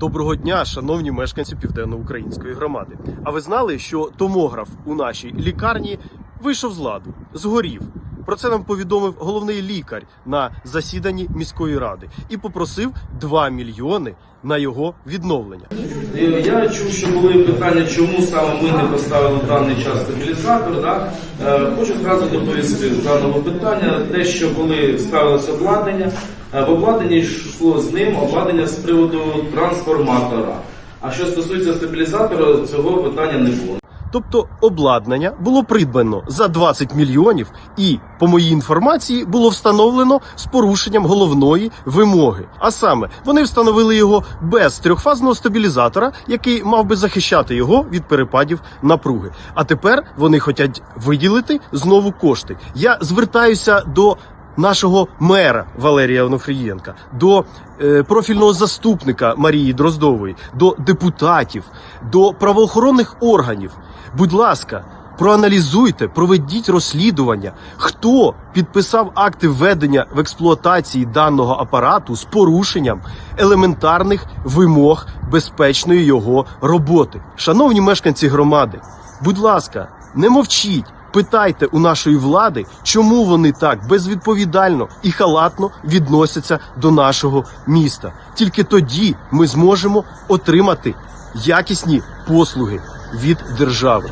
Доброго дня, шановні мешканці південноукраїнської громади. А ви знали, що томограф у нашій лікарні вийшов з ладу, згорів. Про це нам повідомив головний лікар на засіданні міської ради і попросив 2 мільйони на його відновлення. Е, Я чув, що були питання, чому саме ми не поставили в даний час стабілізатор. Да? Е, Хочу зразу доповісти з даного питання. Те, що коли ставилося обладнання, в обладнанні йшло з ним обладнання з приводу трансформатора. А що стосується стабілізатора, цього питання не було. Тобто обладнання було придбано за 20 мільйонів, і, по моїй інформації, було встановлено з порушенням головної вимоги. А саме, вони встановили його без трьохфазного стабілізатора, який мав би захищати його від перепадів напруги. А тепер вони хочуть виділити знову кошти. Я звертаюся до. Нашого мера Валерія Онофрієнка, до е, профільного заступника Марії Дроздової, до депутатів, до правоохоронних органів. Будь ласка, проаналізуйте, проведіть розслідування, хто підписав акти введення в експлуатації даного апарату з порушенням елементарних вимог безпечної його роботи. Шановні мешканці громади, будь ласка, не мовчіть. Питайте у нашої влади, чому вони так безвідповідально і халатно відносяться до нашого міста. Тільки тоді ми зможемо отримати якісні послуги від держави.